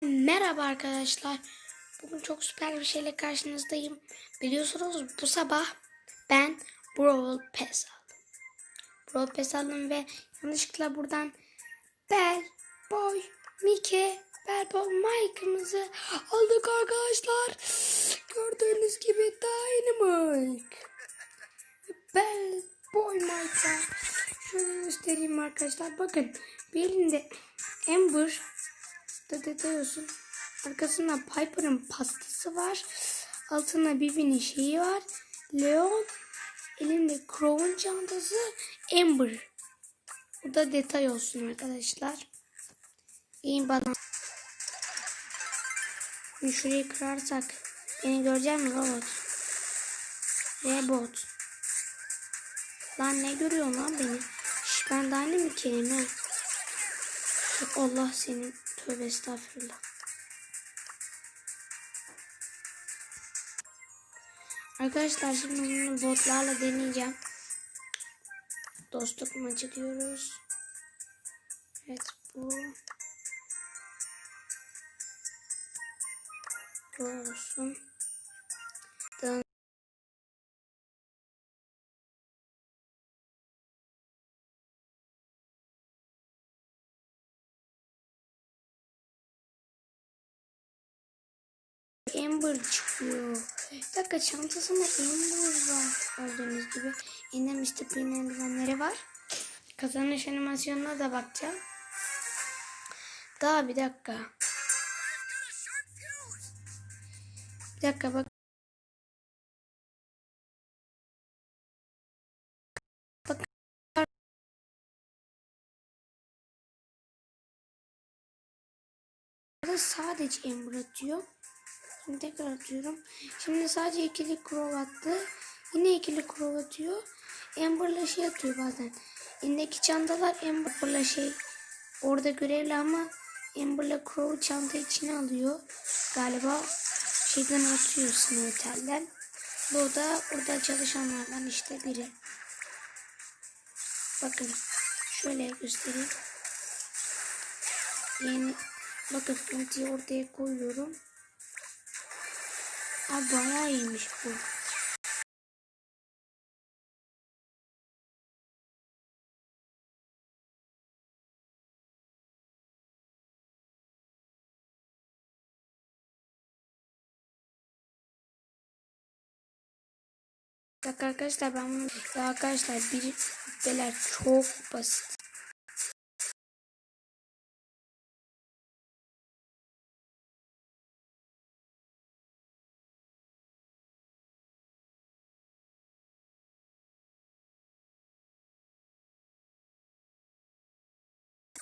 Merhaba arkadaşlar. Bugün çok süper bir şeyle karşınızdayım. Biliyorsunuz bu sabah ben Brawl Pass aldım. Brawl Pass aldım ve yanlışlıkla buradan Bell, Boy, Mike, Bell, Boy, Mike'ımızı aldık arkadaşlar. Gördüğünüz gibi Dynamite. Bell, Boy, Mike'a şöyle göstereyim arkadaşlar. Bakın bir elinde Amber da detayıyorsun. Arkasında Piper'ın pastası var. Altında Bibi'nin şeyi var. Leon elinde Crow'un çantası. Amber. Bu da detay olsun arkadaşlar. İyi bana. Şimdi şurayı kırarsak beni görecek mi robot? Robot. Lan ne görüyorsun lan beni? Şş, ben daha ne mi kelime? Allah senin. Tövbe estağfurullah. Arkadaşlar şimdi bunu botlarla deneyeceğim. Dostluk maçı diyoruz. Evet bu. Bu olsun. Amber çıkıyor. Bir dakika çantasında Amber var. Gördüğünüz gibi. Yine Mr. P'nin eldivenleri var. Kazanış animasyonuna da bakacağım. Daha bir dakika. Bir dakika bak. Sadece Amber atıyor. Şimdi tekrar atıyorum. Şimdi sadece ikili crow attı. Yine ikili crow atıyor. Amber'la şey atıyor bazen. Elindeki çantalar Amber'la şey orada görevli ama Amber'la crow çanta içine alıyor. Galiba şeyden atıyor Snowtel'den. Bu da orada çalışanlardan işte biri. Bakın şöyle göstereyim. Yeni bakın ultiyi ortaya koyuyorum. Abi bayağı iyiymiş bu. Bak arkadaşlar ben bunu ya arkadaşlar bir beler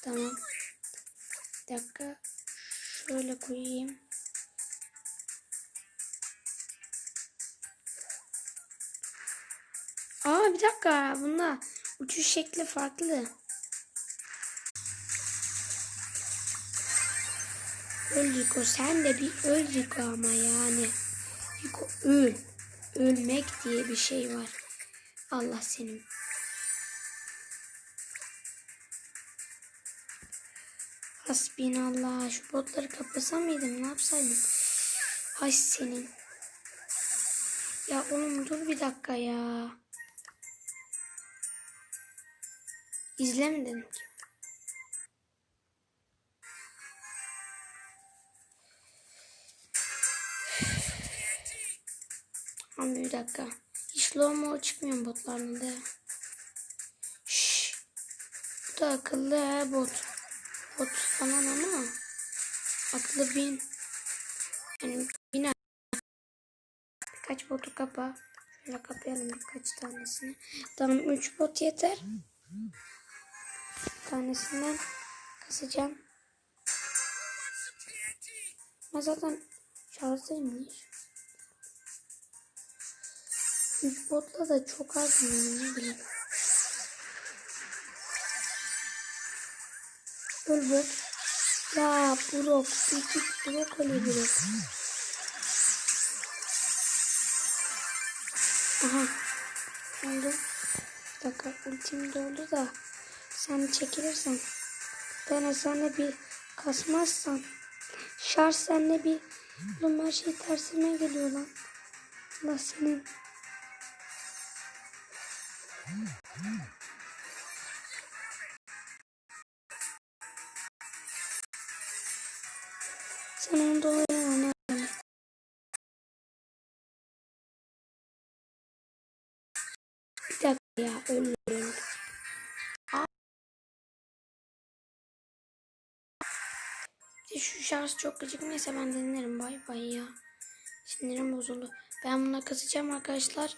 Tamam. Bir dakika. Şöyle koyayım. Aa bir dakika. Bunda uçuş şekli farklı. Öl Rico. Sen de bir öl Rico ama yani. Rico öl. Ölmek diye bir şey var. Allah senin. Hasbinallah. Şu botları kapasam mıydım? Ne yapsaydım? Hay senin. Ya oğlum dur bir dakika ya. İzlemedin ki. Abi bir dakika. Hiç slow mo çıkmıyor botlarında. Şşş. Bu da akıllı he. Bot akıllı bin. Yani bin Birkaç botu kapa. Şöyle kapayalım birkaç tanesini. Tamam 3 bot yeter. Tanesinden kasacağım. Ben zaten şarjdayım. 3 botla da çok az mı ne bileyim. Öl bot. Ya Brok. İki Brok öyle Brok. Aha. Oldu. Bir dakika ultim doldu da sen çekilirsen ben sana bir kasmazsan Şarj senle bir... Her şey tersime geliyor lan. Allah senin. Oyna ona. Bir dakika ya ölürüm. Şu şarj çok gıcık. Neyse ben dinlerim. Bay bay ya. Sinirim bozuldu. Ben buna kızacağım arkadaşlar.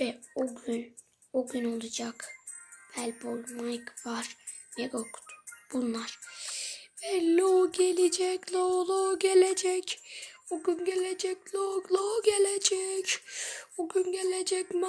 Ve o gün, o gün olacak. Bellboy, Mike var. Mega. Bunlar. Lo gelecek. Lo, Lo gelecek. O gün gelecek. Lo, Lo gelecek. O gün gelecek.